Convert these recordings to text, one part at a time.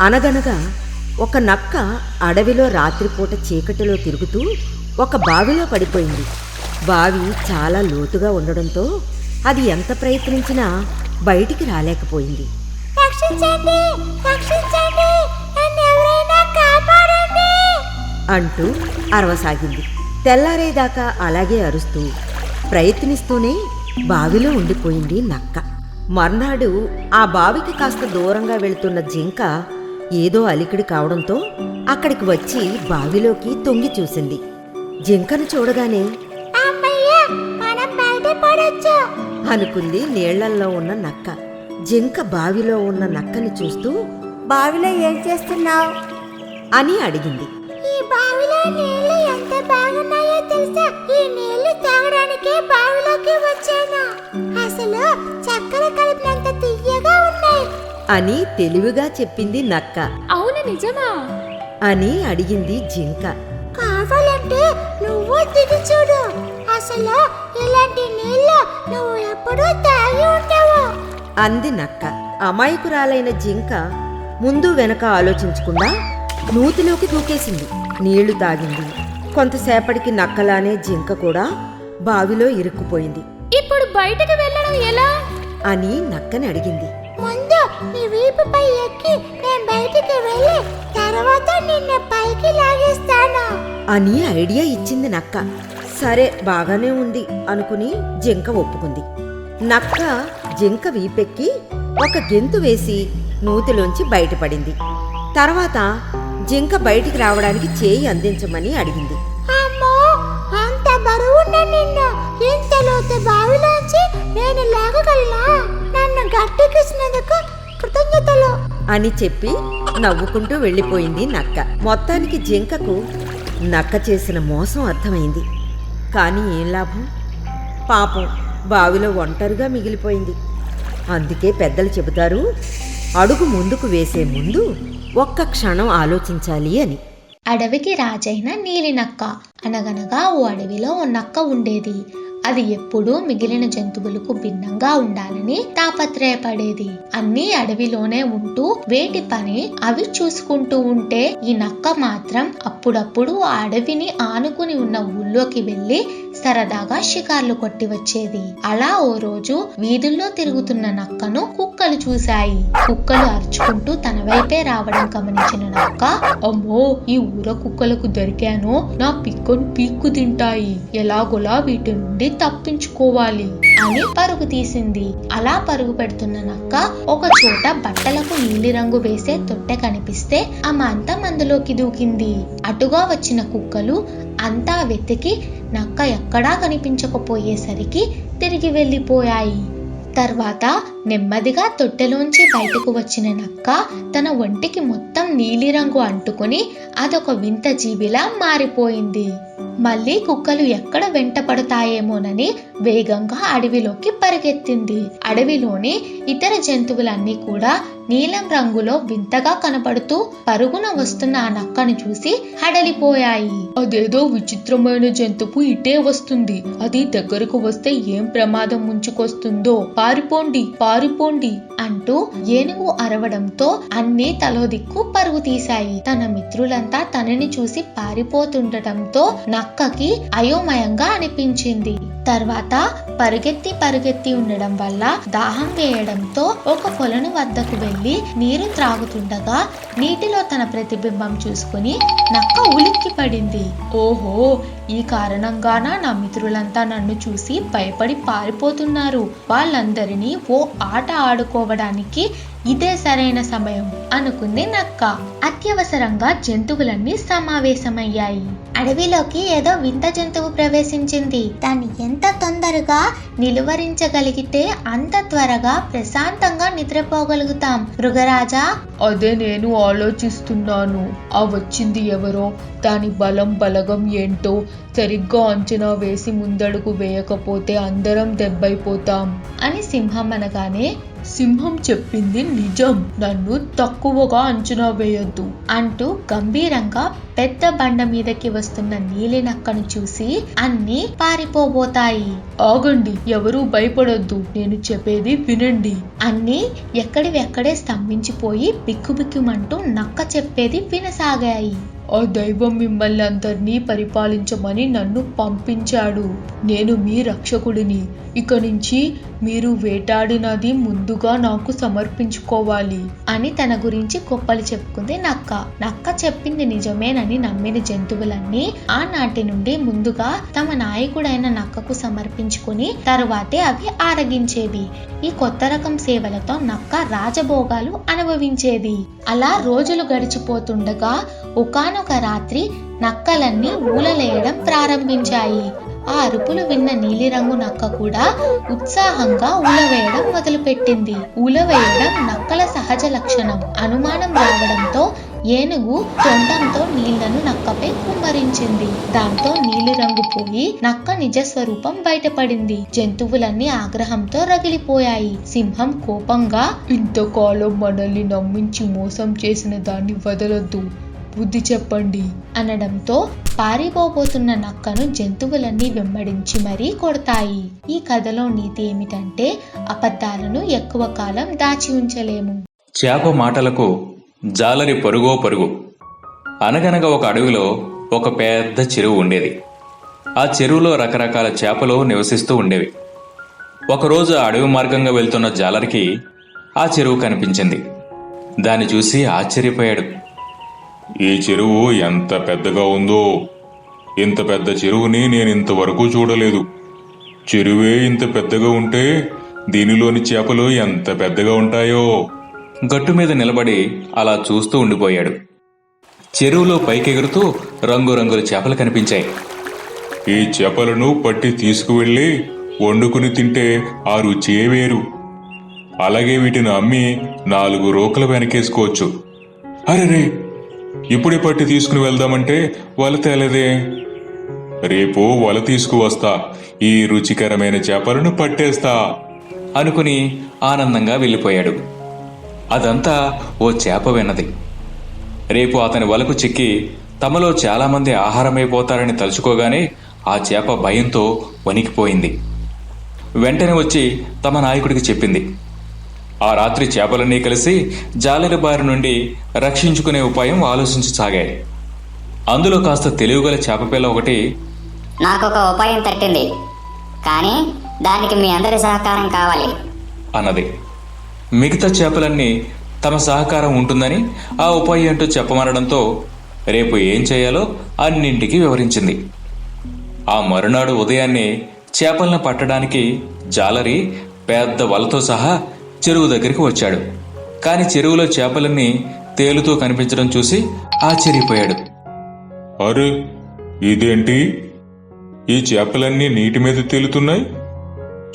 అనగనగా ఒక నక్క అడవిలో రాత్రిపూట చీకటిలో తిరుగుతూ ఒక బావిలో పడిపోయింది. బావి చాలా లోతుగా ఉండడంతో అది ఎంత ప్రయత్నించినా బయటికి రాలేకపోయింది. అంటూ అరవసాగింది. తెల్లారేదాకా అలాగే అరుస్తూ ప్రయత్నిస్తూనే బావిలో ఉండిపోయింది నక్క. మర్నాడు ఆ బావికి కాస్త దూరంగా వెళుతున్న జింక ఏదో అలికిడి కావడంతో అక్కడికి వచ్చి బావిలోకి తొంగి చూసింది. జింకను చూడగానే అనుకుంది నీళ్ళల్లో ఉన్న నక్క. జింక బావిలో ఉన్న నక్కని చూస్తూ బావిలో ఏం చేస్తున్నావు? అని అడిగింది. ఈ బావిలో అని తెలివిగా చెప్పింది నక్క. అవును నిజమా? అని అడిగింది జింక. కావాలంటే నువ్వు దిగి చూడు. అసలు ఇలాంటి నీళ్ళు నువ్వు ఎప్పుడూ తాగి ఉండవు. అంది నక్క. అమాయకురాలైన జింక ముందు వెనక ఆలోచించకుండా నూతిలోకి దూకేసింది. నీళ్ళు తాగింది. కొంతసేపటికి నక్కలానే జింక కూడా బావిలో ఇరుక్కుపోయింది. ఇప్పుడు బయటకు వెళ్ళడం ఎలా? అని నక్కని అడిగింది. ముందు నీ వీపుపై ఎక్కి నేను బయటికి వెళ్ళి తర్వాత నిన్ను పైకి లాగేస్తాను. అని ఐడియా ఇచ్చింది నక్క. సరే బాగానే ఉంది అనుకుని జింక ఒప్పుకుంది. నక్క జింక వీపెక్కి ఒక గెంతు వేసి నూతిలోంచి బయటపడింది. తర్వాత జింక బయటికి రావడానికి చేయి అందించమని అడిగింది. అమ్మో అంత బరువున్న నిన్ను ఇంత లోతు బావిలోంచి నేను లాగగలనా? నన్ను కృతజ్ఞతలు. అని చెప్పి నవ్వుకుంటూ వెళ్ళిపోయింది నక్క. మొత్తానికి జింకకు నక్క చేసిన మోసం అర్థమైంది. కానీ ఏం లాభం? పాపం బావిలో ఒంటరిగా మిగిలిపోయింది. అందుకే పెద్దలు చెబుతారు అడుగు ముందుకు వేసే ముందు ఒక్క క్షణం ఆలోచించాలి అని. అడవికి రాజైన నీలినక్క అనగనగా ఓ అడవిలో ఓ నక్క ఉండేది. అది ఎప్పుడూ మిగిలిన జంతువులకు భిన్నంగా ఉండాలని తాపత్రయపడేది. అన్ని అడవిలోనే ఉంటూ వేటి పని అవి చూసుకుంటూ ఉంటే ఈ నక్క మాత్రం అప్పుడప్పుడు ఆ అడవిని ఆనుకుని ఉన్న ఊళ్ళోకి వెళ్ళి సరదాగా షికార్లు కొట్టి వచ్చేది. అలా ఓ రోజు వీధుల్లో తిరుగుతున్న నక్కను కుక్కలు చూశాయి. కుక్కలు అరుచుకుంటూ తన వైపే రావడం గమనించిన నక్క అమ్మో ఈ ఊర కుక్కలకు దొరికాను. నా పిక్కను పీక్కు తింటాయి. ఎలాగోలా వీటి నుండి తప్పించుకోవాలి అని పరుగు తీసింది. అలా పరుగు పెడుతున్న నక్క ఒక చోట బట్టలకు నీలిరంగు వేసే తొట్టె కనిపిస్తే ఆ మంత మందులోకి దూకింది. అటుగా వచ్చిన కుక్కలు అంతా వెతికి నక్క ఎక్కడా కనిపించకపోయేసరికి తిరిగి వెళ్ళిపోయాయి. తర్వాత నెమ్మదిగా తొట్టెలోంచి బయటకు వచ్చిన నక్క తన ఒంటికి మొత్తం నీలిరంగు అంటుకుని అదొక వింత జీవిలా మారిపోయింది. మళ్ళీ కుక్కలు ఎక్కడ వెంట పడతాయేమోనని వేగంగా అడవిలోకి పరిగెత్తింది. అడవిలోని ఇతర జంతువులన్నీ కూడా నీలం రంగులో వింతగా కనపడుతూ పరుగున వస్తున్న ఆ నక్కను చూసి హడలిపోయాయి. అదేదో విచిత్రమైన జంతువు ఇటే వస్తుంది. అది దగ్గరకు వస్తే ఏం ప్రమాదం ముంచుకొస్తుందో? పారిపోండి పారిపోండి అంటూ ఏనుగు అరవడంతో అన్నీ తలో దిక్కు పరుగు తీశాయి. తన మిత్రులంతా తనని చూసి పారిపోతుండటంతో నక్కకి అయోమయంగా అనిపించింది. తర్వాత పరుగెత్తి పరుగెత్తి ఉండడం వల్ల దాహం వేయడంతో ఒక కొలను వద్దకు వెళ్ళి నీరు త్రాగుతుండగా నీటిలో తన ప్రతిబింబం చూసుకుని నక్క ఉలిక్కి పడింది. ఓహో ఈ కారణంగాన నా మిత్రులంతా నన్ను చూసి భయపడి పారిపోతున్నారు. వాళ్ళందరినీ ఓ ఆట ఆడుకోవడానికి ఇదే సరైన సమయం అనుకుంది నక్క. అత్యవసరంగా జంతువులన్నీ సమావేశమయ్యాయి. అడవిలోకి ఏదో వింత జంతువు ప్రవేశించింది. దాన్ని ఎంత తొందరగా నిలువరించగలిగితే అంత త్వరగా ప్రశాంతంగా నిద్రపోగలుగుతాం. మృగరాజా? అదే నేను ఆలోచిస్తున్నాను. ఆ వచ్చింది ఎవరో? దాని బలం బలగం ఏంటో? సరిగ్గా అంచనా వేసి ముందడుగు వేయకపోతే అందరం దెబ్బైపోతాం. అని సింహం అనగానే సింహం చెప్పింది నిజం. నన్ను తక్కువగా అంచనా వేయొద్దు అంటూ గంభీరంగా పెద్ద బండ మీదకి వస్తున్న నీలినక్కను చూసి అన్ని పారిపోబోతాయి. ఆగండి ఎవరూ భయపడొద్దు. నేను చెప్పేది వినండి. అన్ని ఎక్కడివెక్కడే స్తంభించిపోయి బిక్కుబిక్కుమంటూ నక్క చెప్పేది వినసాగాయి. ఆ దైవం మిమ్మల్ని అందరినీ పరిపాలించమని నన్ను పంపించాడు. నేను మీ రక్షకుడిని. ఇక నుంచి మీరు వేటాడినది ముందుగా నాకు సమర్పించుకోవాలి. అని తన గురించి గొప్పలు చెప్పుకుంది నక్క. నక్క చెప్పింది నిజమేనని నమ్మిన జంతువులన్నీ ఆనాటి నుండి ముందుగా తమ నాయకుడైన నక్కకు సమర్పించుకుని తరువాతే అవి ఆరగించేవి. ఈ కొత్త రకం సేవలతో నక్క రాజభోగాలు అనుభవించేది. అలా రోజులు గడిచిపోతుండగా ఒకానొక రాత్రి నక్కలన్నీ ఊలలేయడం ప్రారంభించాయి. ఆ అరుపులు విన్న నీలిరంగు నక్క కూడా ఉత్సాహంగా ఊలవేయడం మొదలుపెట్టింది. ఊలవేయడం నక్కల సహజ లక్షణం. అనుమానం రావడంతో ఏనుగు తొండంతో నీళ్ళను నక్కపై కుమ్మరించింది. దాంతో నీలిరంగు పోయి నక్క నిజ స్వరూపం బయటపడింది. జంతువులన్నీ ఆగ్రహంతో రగిలిపోయాయి. సింహం కోపంగా ఇంతకాలం మనల్ని నమ్మించి మోసం చేసిన దాన్ని వదలొద్దు. బుద్ధి చెప్పండి అనడంతో పారిపోబోతున్న నక్కను జంతువులన్నీ వెంబడించి మరీ కొడతాయి. ఈ కథలో నీతి ఏమిటంటే అబద్ధాలను ఎక్కువ కాలం దాచి ఉంచలేము. చేప మాటలకు జాలరి పరుగో పరుగు. అనగనగా ఒక అడవిలో ఒక పెద్ద చెరువు ఉండేది. ఆ చెరువులో రకరకాల చేపలు నివసిస్తూ ఉండేవి. ఒకరోజు ఆ అడవి మార్గంగా వెళ్తున్న జాలరికి ఆ చెరువు కనిపించింది. దాన్ని చూసి ఆశ్చర్యపోయాడు. ఈ చెరువు ఎంత పెద్దగా ఉందో. ఇంత పెద్ద చెరువుని నేను ఇంతవరకు చూడలేదు. చెరువే ఇంత పెద్దగా ఉంటే దీనిలోని చేపలు ఎంత పెద్దగా ఉంటాయో. గట్టు మీద నిలబడి అలా చూస్తూ ఉండిపోయాడు. చెరువులో పైకెగురుతూ రంగురంగుల చేపలు కనిపించాయి. ఈ చేపలను పట్టి తీసుకువెళ్ళి వండుకుని తింటే ఆ రుచియే వేరు. అలాగే వీటిని అమ్మి నాలుగు రోకలు వెనకేసుకోవచ్చు. అరెరే ఇప్పుడే పట్టి తీసుకుని వెళ్దామంటే వల తేలేదే. రేపు వల తీసుకువస్తా. ఈ రుచికరమైన చేపలను పట్టేస్తా. అనుకుని ఆనందంగా వెళ్ళిపోయాడు. అదంతా ఓ చేప విన్నది. రేపు అతని వలకు చిక్కి తమలో చాలామంది ఆహారమైపోతారని తలుచుకోగానే ఆ చేప భయంతో వణికిపోయింది. వెంటనే వచ్చి తమ నాయకుడికి చెప్పింది. ఆ రాత్రి చేపలన్నీ కలిసి జాలెల బారి నుండి రక్షించుకునే ఉపాయం ఆలోచించసాగాయి అందులో కాస్త తెలివిగల చేప పిల్ల ఒకటి నాకు ఒక ఉపాయం తట్టింది. కానీ దానికి మీ అందరి సహకారం కావాలి. అన్నది. మిగతా చేపలన్నీ తమ సహకారం ఉంటుందని ఆ ఉపాయం ఏంటో చెప్పమనడంతో రేపు ఏం చేయాలో అన్నింటికి వివరించింది. ఆ మరునాడు ఉదయాన్నే చేపలను పట్టడానికి జాలరి పెద్ద వలతో సహా చెరువు దగ్గరికి వచ్చాడు. కాని చెరువులో చేపలన్నీ తేలుతూ కనిపించడం చూసి ఆశ్చర్యపోయాడు. అరే ఇదేంటి? ఈ చేపలన్నీ నీటి మీద తేలుతున్నాయి?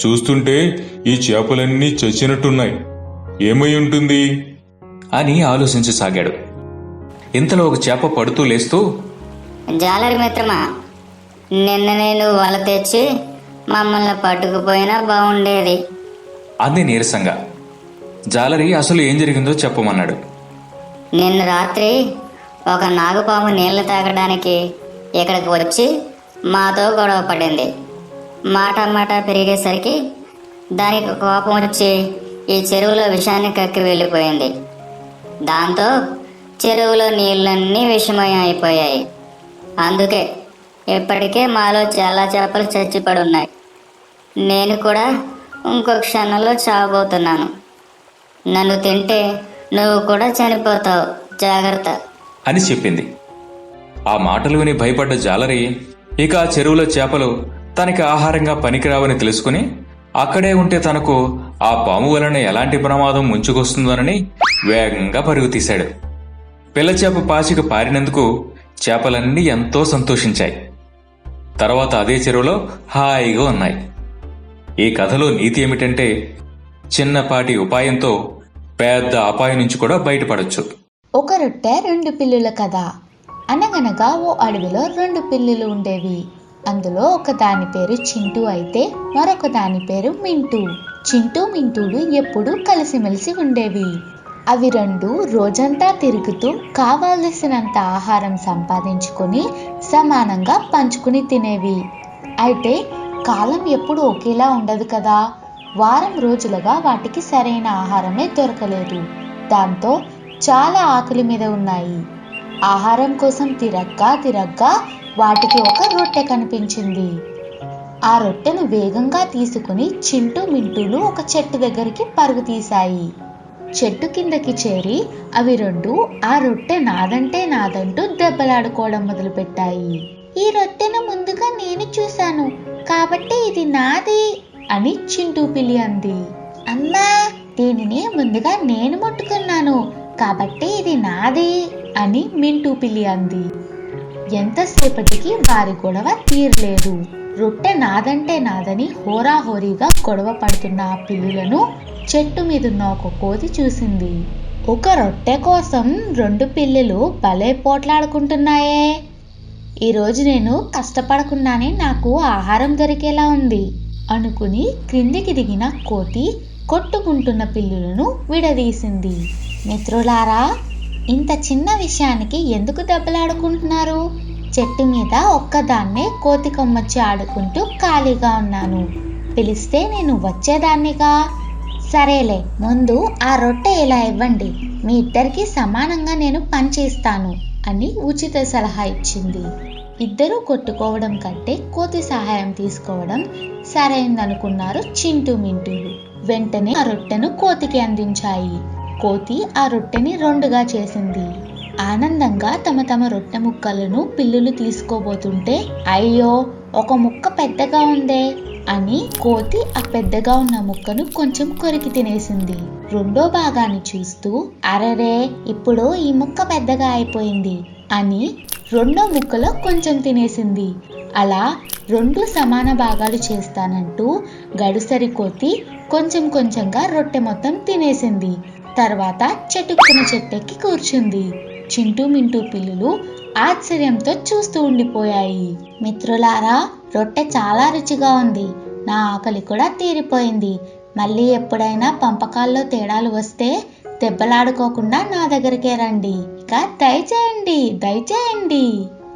చూస్తుంటే ఈ చేపలన్నీ చచ్చినట్టున్నాయి. ఏమై ఉంటుంది? అని ఆలోచించసాగాడు ఇంతలో ఒక చేప పడుతూ లేస్తూ జాలరి మిత్రమా నిన్న నేను వల తెచ్చి మమ్మల్ని పట్టుకుపోయినా బాగుండేది. అంది నీరసంగా. జాలరి అసలు ఏం జరిగిందో చెప్పమన్నాడు. నిన్న రాత్రి ఒక నాగుపాము నీళ్ళు తాగడానికి ఇక్కడికి వచ్చి మాతో గొడవ పడింది. మాట మాట పెరిగేసరికి దానికి కోపం వచ్చి ఈ చెరువులో విషాన్ని కక్కి వెళ్ళిపోయింది. దాంతో చెరువులో నీళ్ళన్నీ విషమయం అయిపోయాయి. అందుకే ఇప్పటికే మాలో చాలా చేపలు చచ్చిపడి ఉన్నాయి నేను కూడా ఇంకో క్షణంలో చావబోతున్నాను. నన్ను తింటే నువ్వు కూడా చనిపోతావు. జాగ్రత్త. అని చెప్పింది. ఆ మాటలు విని భయపడ్డ జాలరి ఇక ఆ చెరువులో చేపలు తనకి ఆహారంగా పనికిరావని తెలుసుకుని అక్కడే ఉంటే తనకు ఆ పాము వలన ఎలాంటి ప్రమాదం ముంచుకొస్తుందోనని వేగంగా పరుగు తీశాడు. పిల్లచేప పాచిక పారినందుకు చేపలన్నీ ఎంతో సంతోషించాయి. తర్వాత అదే చెరువులో హాయిగా ఉన్నాయి. ఈ కథలో నీతి ఏమిటంటే చిన్నపాటి ఉపాయంతో పెద్ద అపాయం నుంచి కూడా బయటపడొచ్చు. ఒక రొట్టె రెండు పిల్లుల కథ. అనగనగా ఓ అడవిలో రెండు పిల్లులు ఉండేవి. అందులో ఒక దాని పేరు చింటూ అయితే మరొక దాని పేరు మింటూ. చింటూ మింటూలు ఎప్పుడూ కలిసిమెలిసి ఉండేవి. అవి రెండు రోజంతా తిరుగుతూ కావాల్సినంత ఆహారం సంపాదించుకొని సమానంగా పంచుకుని తినేవి. అయితే కాలం ఎప్పుడు ఒకేలా ఉండదు కదా. వారం రోజులుగా వాటికి సరైన ఆహారమే దొరకలేదు. దాంతో చాలా ఆకలి మీద ఉన్నాయి. ఆహారం కోసం తిరగ్గా తిరగ్గా వాటికి ఒక రొట్టె కనిపించింది. ఆ రొట్టెను వేగంగా తీసుకుని చింటూ మింటూలు ఒక చెట్టు దగ్గరికి పరుగు తీశాయి. చెట్టు కిందకి చేరి అవి రెండు ఆ రొట్టె నాదంటే నాదంటూ దెబ్బలాడుకోవడం మొదలుపెట్టాయి. ఈ రొట్టెను ముందుగా నేను చూశాను. కాబట్టి ఇది నాది. అని చింటూ పిల్లి అంది. అమ్మా దీనిని ముందుగా నేను ముట్టుకున్నాను. కాబట్టి ఇది నాది అని మింటూ పిల్లి అంది. ఎంతసేపటికి వారి గొడవ తీరలేదు. రొట్టె నాదంటే నాదని హోరాహోరీగా గొడవ పడుతున్న ఆ పిల్లులను చెట్టు మీదున్న ఒక కోతి చూసింది. ఒక రొట్టె కోసం రెండు పిల్లులు భలే పోట్లాడుకుంటున్నాయే. ఈరోజు నేను కష్టపడకుండానే నాకు ఆహారం దొరికేలా ఉంది. అనుకుని క్రిందికి దిగిన కోతి కొట్టుకుంటున్న పిల్లులను విడదీసింది. మిత్రులారా ఇంత చిన్న విషయానికి ఎందుకు దెబ్బలాడుకుంటున్నారు? చెట్టు మీద ఒక్కదాన్నే కోతి కొమ్మచ్చి ఆడుకుంటూ ఖాళీగా ఉన్నాను. పిలిస్తే నేను వచ్చేదాన్నిగా. సరేలే ముందు ఆ రొట్టె ఇలా ఇవ్వండి. మీ ఇద్దరికి సమానంగా నేను పనిచేస్తాను అని ఉచిత సలహా ఇచ్చింది. ఇద్దరూ కొట్టుకోవడం కంటే కోతి సహాయం తీసుకోవడం సరైందనుకున్నారు చింటూ మింటూలు. వెంటనే ఆ రొట్టెను కోతికి అందించాయి. కోతి ఆ రొట్టెని రెండుగా చేసింది. ఆనందంగా తమ తమ రొట్టె ముక్కలను పిల్లులు తీసుకోబోతుంటే అయ్యో ఒక ముక్క పెద్దగా ఉందే అని కోతి ఆ పెద్దగా ఉన్న ముక్కను కొంచెం కొరికి తినేసింది. రెండో భాగాన్ని చూస్తూ అరరే ఇప్పుడు ఈ ముక్క పెద్దగా అయిపోయింది అని రెండో ముక్కలో కొంచెం తినేసింది. అలా రెండు సమాన భాగాలు చేస్తానంటూ గడుసరి కోతి కొంచెం కొంచెంగా రొట్టె మొత్తం తినేసింది. తర్వాత చెట్టుకున్న చెట్టెక్కి కూర్చుంది. చింటూ మింటూ పిల్లులు ఆశ్చర్యంతో చూస్తూ ఉండిపోయాయి. మిత్రులారా రొట్టె చాలా రుచిగా ఉంది. నా ఆకలి కూడా తీరిపోయింది. మళ్ళీ ఎప్పుడైనా పంపకాల్లో తేడాలు వస్తే దెబ్బలాడుకోకుండా నా దగ్గరికే రండి. ఇక దయచేయండి దయచేయండి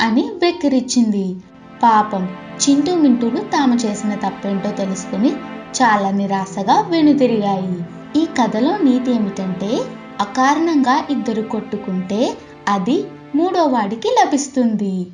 అని వెక్కిరిచ్చింది. పాపం చింటూ మింటూలు తాము చేసిన తప్పేంటో తెలుసుకుని చాలా నిరాశగా వెనుతిరిగాయి ఈ కథలో నీతి ఏమిటంటే అకారణంగా ఇద్దరు కొట్టుకుంటే అది మూడో వాడికి లభిస్తుంది.